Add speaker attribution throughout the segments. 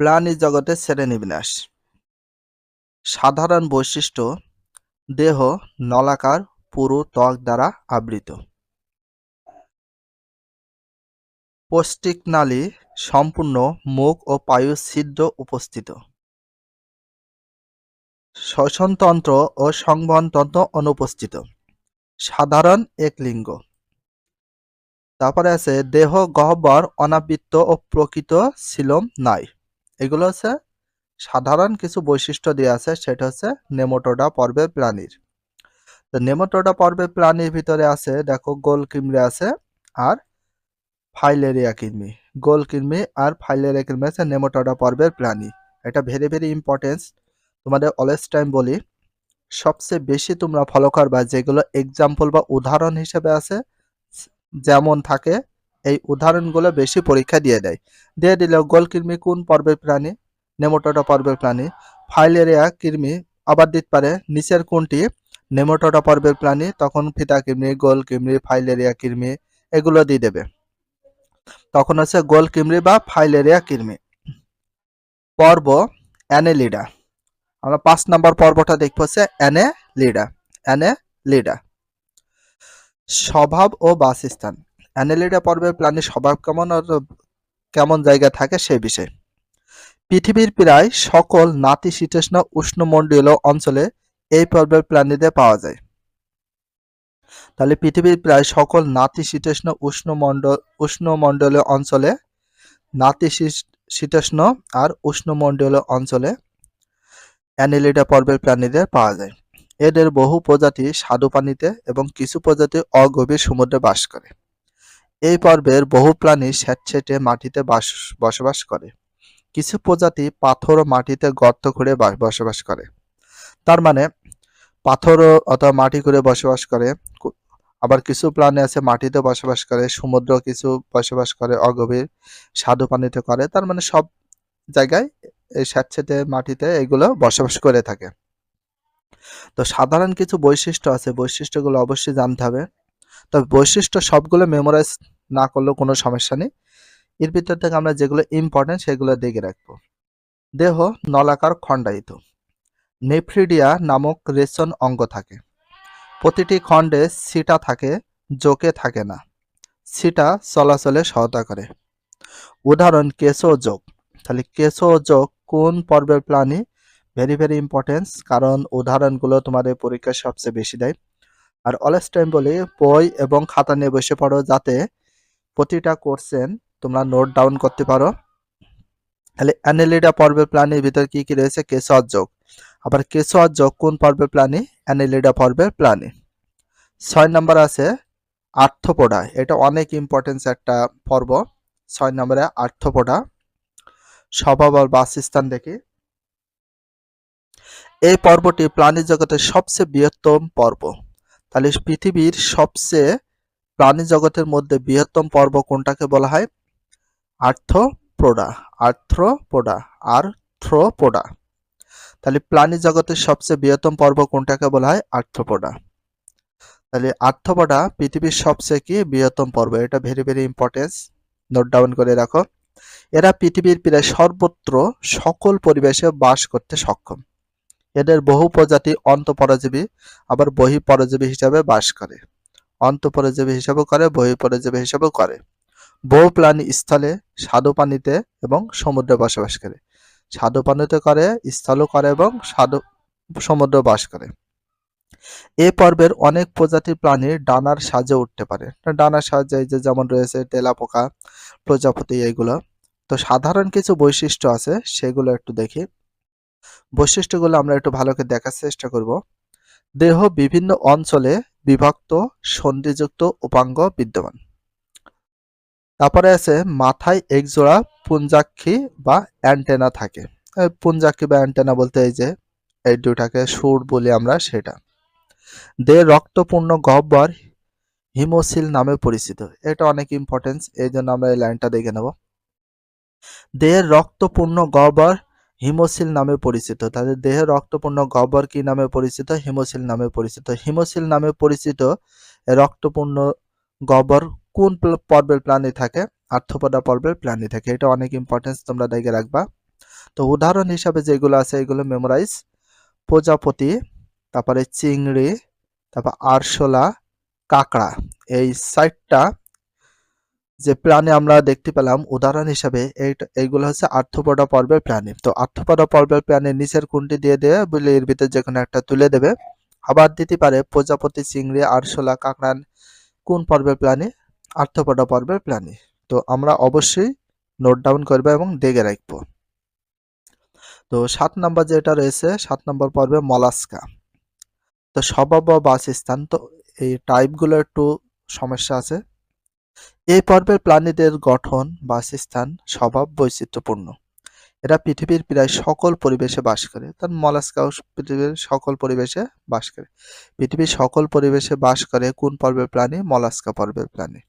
Speaker 1: প্রাণী জগতের শ্রেণীবিন্যাস সাধারণ বৈশিষ্ট্য, দেহ নলাকার পুরু ত্বক দ্বারা আবৃত। পৌষ্টিক নালী সম্পূর্ণ মুখ ও পায়ু ছিদ্র উপস্থিত। শ্বসনতন্ত্র ও সংবহনতন্ত্র অনুপস্থিত। সাধারণ একলিঙ্গ তারপরে আছে, দেহ, গহ্বর অনাবৃত ও প্রকৃত সিলম নাই। এগুলো হচ্ছে সাধারণ কিছু বৈশিষ্ট্য দেওয়া আছে, সেটা হচ্ছে নেমোটোডা পর্বের প্রাণীর। তো নেমোটোডা পর্বের প্রাণীর ভিতরে আছে, দেখো গোল কিমড়ে আছে আর ফাইলেরিয়া কৃমি গোল কৃমি আর ফাইলেরিয়া কৃমি আছে নেমোটোডা পর্বের প্রাণী। এটা ভেরি ভেরি ইম্পর্টেন্স তোমাদের অলওয়েজ টাইম বলি, সবচেয়ে বেশি তোমরা ফলো করবা যেগুলো এক্সাম্পল বা উদাহরণ হিসেবে আছে, যেমন থাকে এই উদাহরণগুলো বেশি পরীক্ষা দিয়ে দেয়। দিয়ে দিল, গোল কৃমি কোন পর্বের প্রাণী? নেমোটোডা পর্বের প্রাণী। ফাইলেরিয়া কৃমি। আবার দিতে পারে। নিচের কোনটি? নেমোটোডা পর্বের প্রাণী। তখন ফিতা কৃমি। গোল কৃমি। ফাইলেরিয়া কৃমি। এগুলো দিয়ে দেবে। তখন হচ্ছে গোল কৃমি বা ফাইলেরিয়া কৃমি। পর্ব অ্যানেলিডা। আমরা পাঁচ নম্বর পর্বটা দেখব হচ্ছে অ্যানেলিডা। অ্যানেলিডা। স্বভাব ও বাসস্থান। অ্যানেলিডা পর্বের প্রাণীর স্বভাব কেমন আর কেমন জায়গা থাকে সে বিষয়ে। পৃথিবীর প্রায় সকল নাতিশীতোষ্ণ উষ্ণমণ্ডলীয় অঞ্চলে এই পর্বের প্রাণীদের পাওয়া যায়। তাহলে পৃথিবীর প্রায় সকল নাতিশীতোষ্ণ উষ্ণমণ্ডল উষ্ণমণ্ডলীয় অঞ্চলে নাতিশীতোষ্ণ আর উষ্ণমণ্ডলীয় অঞ্চলে অ্যানিলিডা পর্বের প্রাণীদের পাওয়া যায়। এদের বহু প্রজাতি স্বাদু পানিতে এবং কিছু প্রজাতি অগভীর সমুদ্রে বাস করে। এই পর্বের বহু প্রাণী স্যাঁতসেঁতে মাটিতে বাস বসবাস করে। কিছু প্রজাতি পাথর ও মাটিতে গর্ত করে বসবাস করে। তার মানে পাথর অথবা মাটি করে বসবাস করে। আবার কিছু প্রাণী আছে মাটিতে বসবাস করে, সমুদ্র কিছু বসবাস করে, অগভীর স্বাদু পানিতে করে। তার মানে সব জায়গায় এই স্যাঁতসেঁতে মাটিতে এগুলো বসবাস করে থাকে। তো সাধারণ কিছু বৈশিষ্ট্য আছে। বৈশিষ্ট্যগুলো অবশ্যই জানতে হবে। তবে বৈশিষ্ট্য সবগুলো মেমোরাইজ না করলেও কোনো সমস্যা নেই। এর ভিতর থেকে আমরা যেগুলো ইম্পর্টেন্ট সেগুলো দেখে রাখব। দেহ নলাকার খণ্ডায়িত। নেফ্রিডিয়া নামক রেশন অঙ্গ থাকে। প্রতিটি খণ্ডে সিটা থাকে, জোকে থাকে না। সিটা চলাচলে সহায়তা করে। উদাহরণ, কেশো যোগ। তাহলে কেশো যোগ কোন পর্বের প্রাণী? ভেরি ভেরি ইম্পর্টেন্স কারণ উদাহরণগুলো তোমাদের পরীক্ষায় সবচেয়ে বেশি দেয়। আর অলস টাইম বলি বই এবং খাতা নিয়ে বসে পড়ো যাতে প্রতিটা কোর্সেন তোমরা নোট ডাউন করতে পারো। তাহলে অ্যানেলিডা পর্বের প্রাণীর ভিতর কি কি রয়েছে? কেশর যোগ। আবার কেশর যোগ কোন পর্বের প্রাণী অ্যানেলিডা পর্বের প্রাণী ছয় নম্বর আছে আর্থপোডা। এটা অনেক ইম্পর্টেন্স একটা পর্ব। ছয় নম্বরে আর্থপোডা। স্বভাব আর বাসস্থান দেখি। এই পর্বটি প্রাণী জগতের সবচেয়ে বৃহত্তম পর্ব। তাহলে পৃথিবীর সবচেয়ে প্রাণী জগতের মধ্যে বৃহত্তম পর্ব কোনটাকে বলা হয়? আর্থ্রোপোডা। আর্থ্রোপোডা। আর্থ্রোপোডা। তাহলে প্রাণী জগতের সবচেয়ে বৃহত্তম পর্ব কোনটাকে বলা হয়? আর্থ্রোপোডা। তাহলে আর্থ্রোপোডা পৃথিবীর সবচেয়ে কি? বৃহত্তম পর্ব। এটা very very importance note down করে রাখো। এরা পৃথিবীর প্রায় সর্বত্র সকল পরিবেশে বাস করতে সক্ষম। এদের বহু প্রজাতি অন্তঃপরজীবী, আবার বহি পরজীবী হিসাবে বাস করে। অন্তঃপরজীবী হিসাবেও করে, বহি পরজীবী হিসাবেও করে। বহু প্রাণী স্থলে স্বাদু পানিতে এবং সমুদ্রে বসবাস করে। স্বাদু পানিতে করে, স্থলও করে এবং স্বাদু সমুদ্র বাস করে। এ পর্বের অনেক প্রজাতির প্রাণীর ডানার সাহায্যে উঠতে পারে। ডানার সাহায্যে যে যেমন রয়েছে তেলাপোকা প্রজাপতি এগুলো। তো সাধারণ কিছু বৈশিষ্ট্য আছে, সেগুলো একটু দেখি। বৈশিষ্ট্যগুলো আমরা একটু ভালো করে দেখার চেষ্টা করব। দেহ বিভিন্ন অঞ্চলে বিভক্ত, সন্ধিযুক্ত, উপাঙ্গ, বিদ্যমান। তারপরে আছে মাথায় একজোড়া পুঞ্জাক্ষী বা অ্যান্টেনা থাকে। পুঞ্জাক্ষী বা অ্যান্টেনা বলতে এই যে, এই দুটাকে সুর বলি আমরা সেটা। দেহ রক্তপূর্ণ গহ্বর হিমোসিল নামে পরিচিত। এটা অনেক ইম্পর্টেন্স এই জন্য আমরা এই লাইনটা দেখে নেব। দেহের রক্তপূর্ণ গহ্বর হিমোসিল নামে পরিচিত। তাদের দেহে রক্তপূর্ণ গহ্বর কি নামে পরিচিত? হিমোসিল নামে পরিচিত। হিমোসিল নামে পরিচিত রক্তপূর্ণ গহ্বর কোন পর্বের প্রাণী থাকে? আর্থপদা পর্বের প্রাণী থাকে। এটা অনেক ইম্পর্টেন্স তোমরা দেখে রাখবা। তো উদাহরণ হিসাবে যেগুলো আছে, এগুলো মেমোরাইজ প্রজাপতি, তারপরে চিংড়ি, তারপর আরশোলা, কাঁকড়া। এই সাইটটা যে প্রাণী আমরা দেখতে পেলাম, উদাহরণ হিসাবে এইগুলো হচ্ছে আর্থপদা পর্বের প্রাণী। তো আর্থপদা পর্বের প্রাণী নিচের কোনটি দিয়ে দেবে বলে এর ভিতরে যে কোনো একটা তুলে দেবে। আবার দিতে পারে প্রজাপতি, চিংড়ি, আরশোলা, কাঁকড়ান, কোন পর্বের প্রাণী? আর্থপদা পর্বের প্রাণী। তো আমরা অবশ্যই নোট ডাউন করব এবং দেখে রাখব। তো সাত নম্বর যেটা রয়েছে, সাত নম্বর পর্বে মলাস্কা। তো স্বভাব বা বাসস্থান, তো এই টাইপগুলো একটু সমস্যা আছে। এই পর্বের প্রাণীদের গঠন, বাসস্থান, স্বভাব বৈচিত্র্যপূর্ণ। এরা পৃথিবীর প্রায় সকল পরিবেশে বাস করে। তার মলাস্কাও পৃথিবীর সকল পরিবেশে বাস করে। পৃথিবীর সকল পরিবেশে বাস করে কোন পর্বের প্রাণী? মলাস্কা পর্বের প্রাণী।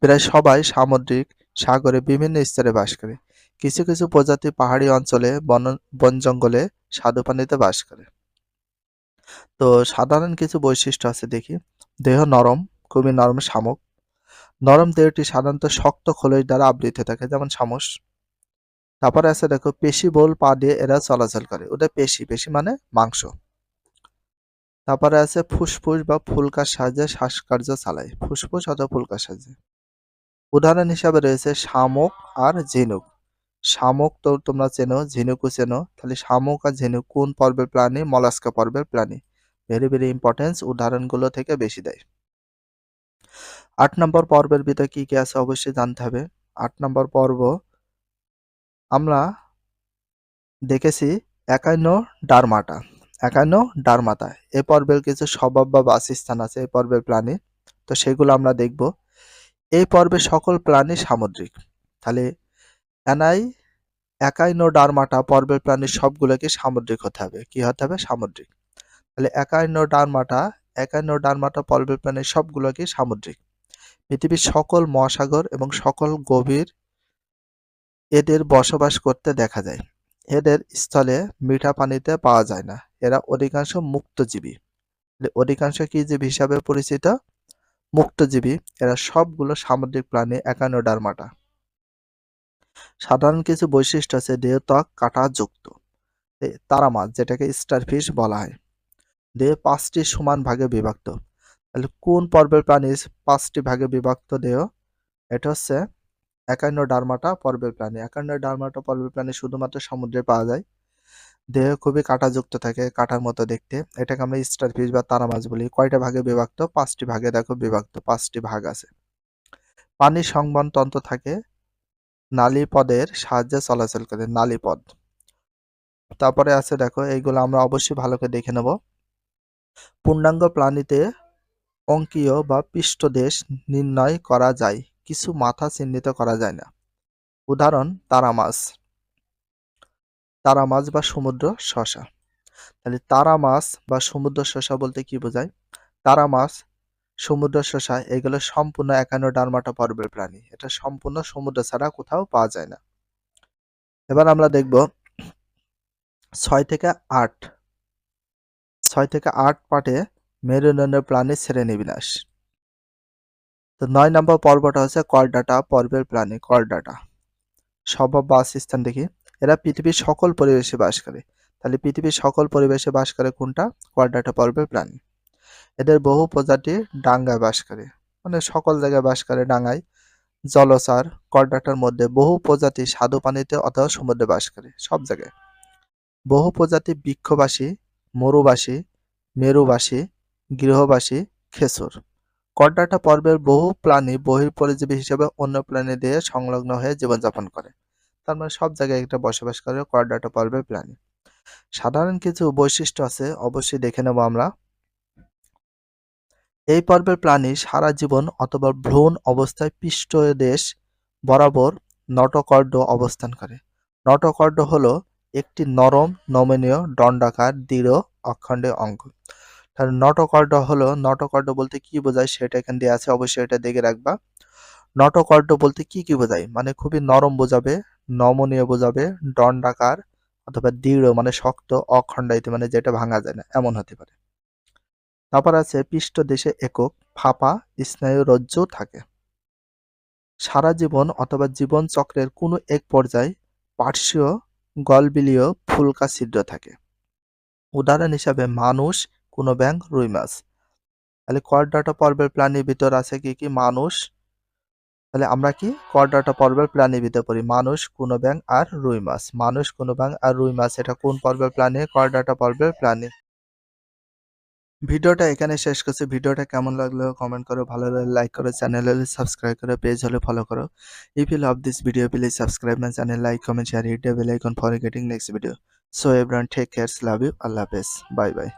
Speaker 1: প্রায় সবাই সামুদ্রিক সাগরে বিভিন্ন স্তরে বাস করে। কিছু কিছু প্রজাতি পাহাড়ি অঞ্চলে, বন বন জঙ্গলে স্বাদু পানিতে বাস করে। তো সাধারণ কিছু বৈশিষ্ট্য আছে দেখি। দেহ নরম, খুবই নরম শামুক। নরম দেহটি সাধারণত শক্ত খোলস দ্বারা আবৃত থাকে, যেমন শামুস তারপরে আছে দেখো, পেশি বল পা দিয়ে এরা চলাচল করে। ওটা পেশি পেশি মানে মাংস। তারপরে আছে ফুসফুস বা ফুলকার সাহায্যে শ্বাসকার্য চালায়। ফুসফুস অথবা ফুলকার সাহায্যে। উদাহরণ হিসাবে রয়েছে শামুক আর ঝিনুক। শামুক তো তোমরা চেনো, ঝিনুকও চেনো। তাহলে শামুক আর ঝিনুক কোন পর্বের প্রাণী? মলাস্কা পর্বের প্রাণী। ভেরি ভেরি ইম্পর্টেন্স উদাহরণগুলো থেকে বেশি দেয়। আট নম্বর পর্বের ভিতরে কি কি আছে অবশ্যই জানতে হবে। আট নম্বর পর্ব আমরা দেখেছি একান্ন ডারমাটা একান্ন ডারমাতা এ পর্বের কিছু স্বভাব বা বাসস্থান আছে এই পর্বের প্রাণী, তো সেগুলো আমরা দেখব। এই পর্বে সকল প্রাণী সামুদ্রিক। তাহলে এনাই একাইনো ডারমাটা, পর্বের প্রাণী সবগুলোকে সামুদ্রিক হতে হবে। কি হতে হবে? সামুদ্রিক। তাহলে একাইনো ডারমাটা একাইনো ডারমাটা, পর্বের প্রাণী সবগুলোকে সামুদ্রিক। পৃথিবীর সকল মহাসাগর এবং সকল গভীর এদের বসবাস করতে দেখা যায়। এদের স্থলে মিঠা পানিতে পাওয়া যায় না। এরা অধিকাংশ মুক্তজীবী। অধিকাংশ কি জীব হিসাবে পরিচিত? মুক্তজীবী। এরা সবগুলো সামুদ্রিক প্রাণী একানোডার্মাটা সাধারণ কিছু বৈশিষ্ট্য আছে দেহ ত্বক কাটা যুক্ত তারা মাছ যেটাকে স্টারফিশ বলা হয়। দেহ পাঁচটি সমান ভাগে বিভক্ত। কোন পর্বের প্রাণী পাঁচটি ভাগে বিভক্ত দেহ? এটা হচ্ছে একান্ন ডারমাটা পর্বের প্রাণী। একান্ন ডারমাটা পর্বের প্রাণী শুধুমাত্র সমুদ্রে পাওয়া যায়। দেহ খুবই কাঁটাযুক্ত থাকে, কাঁটার মতো দেখতে। এটাকে আমরা স্টার ফিশ বা তারা মাছ বলি। কয়টা ভাগে বিভক্ত? পাঁচটি ভাগে। দেখো, বিভক্ত পাঁচটি ভাগ আছে। পানির সংবহন তন্ত্র থাকে নালীপদের সাহায্যে চলাচল করে, নালীপদ। তারপরে আছে, দেখো, এইগুলো আমরা অবশ্যই ভালো করে দেখে নেব। পূর্ণাঙ্গ প্রাণীতে অঙ্কীয় বা পৃষ্ঠদেশ নির্ণয় করা যায়, কিছু মাথা চিহ্নিত করা যায় না। উদাহরণ তারা মাছ তারা মাছ বা সমুদ্র শশা। তাহলে তারা মাছ বা সমুদ্র শশা বলতে কি বোঝায়? তারা মাছ সমুদ্র শশা, এগুলো সম্পূর্ণ একান্ন ডারমাটা পর্বের প্রাণী। এটা সম্পূর্ণ সমুদ্র ছাড়া কোথাও পাওয়া যায় না। এবার আমরা দেখব ছয় থেকে আট। ছয় থেকে আট পাটে মেরুদণ্ডের প্রাণীর শ্রেণীবিন্যাস তো নয় নম্বর পর্বটা হচ্ছে কলডাটা, পর্বের প্রাণী, কলডাটা। স্বভাব বা স্থান দেখি। এরা পৃথিবীর সকল পরিবেশে বাস করে। তাহলে পৃথিবীর সকল পরিবেশে বাস করে কোনটা? কলডাটা, পর্বের প্রাণী। এদের বহু প্রজাতি ডাঙ্গায় বাস করে। মানে সকল জায়গায় বাস করে ডাঙ্গায়। জলসার, কলডাটার মধ্যে বহু প্রজাতি স্বাদু পানিতে অথবা সমুদ্রে বাস করে, সব জায়গায়। বহু প্রজাতি বৃক্ষবাসী, মরুবাসী, মেরুবাসী গৃহবাসী খেসর। করডাটা পর্বের বহু প্রাণী বহির্পরিজীবী হিসেবে অন্য প্রাণী দিয়ে সংলগ্ন হয়ে জীবনযাপন করে। তার মানে সব জায়গায় একটা বসবাস করে করডাটা পর্বের প্রাণী। সাধারণ কিছু বৈশিষ্ট্য আছে, অবশ্যই দেখে নেব আমরা। এই পর্বের প্রাণী সারা জীবন অথবা ভ্রূণ অবস্থায় পৃষ্ঠ দেশ বরাবর নটকর্ড অবস্থান করে। নটকর্ড হলো একটি নরম, নমনীয়, দণ্ডাকার, দৃঢ়, অখণ্ডে অঙ্গ। তাহলে নটকর্ড হলো নটকর্ড বলতে কি বোঝায় সেটা এখান দিয়ে আছে, অবশ্যই এটা দেখে রাখবা। নটকর্ড বলতে কি কি বোঝায়? মানে খুবই নরম বোঝাবে, নমনীয় বোঝাবে, দণ্ডাকার অথবা দৃঢ় মানে শক্ত, অখণ্ডায়িত মানে যেটা ভাঙা যায় না, এমন হতে পারে। তারপর আছে পৃষ্ঠ দেশে একক, ফাঁপা, স্নায়ু রজ্জু থাকে। সারা জীবন অথবা জীবন চক্রের কোনো এক পর্যায়ে পার্শ্বীয় গলবিলীয় ফুলকা ছিদ্র থাকে। উদাহরণ হিসাবে মানুষ কোনো ব্যাং রুই মাছ। তাহলে করডাটা পর্বের প্রাণীর ভিতর আছে কি কি মানুষ? তাহলে আমরা কি করডাটা পর্বের প্রাণীর ভিতর পড়ি? মানুষ, কোনো ব্যাং আর রুই মাছ। মানুষ, কোনো ব্যাং আর রুই মাছ, এটা কোন পর্বের প্রাণী করডাটা পর্বের প্রাণী ভিডিওটা এখানে শেষ করছি। ভিডিওটা কেমন লাগল কমেন্ট করো। ভালো লাগলে লাইক করো চ্যানেল হলে সাবস্ক্রাইব করো পেজ হলে ফলো করো। If you love this video please subscribe my channel like comment share hit the bell icon for getting next video so everyone take cares love you আল্লাহ হাফেজ bye by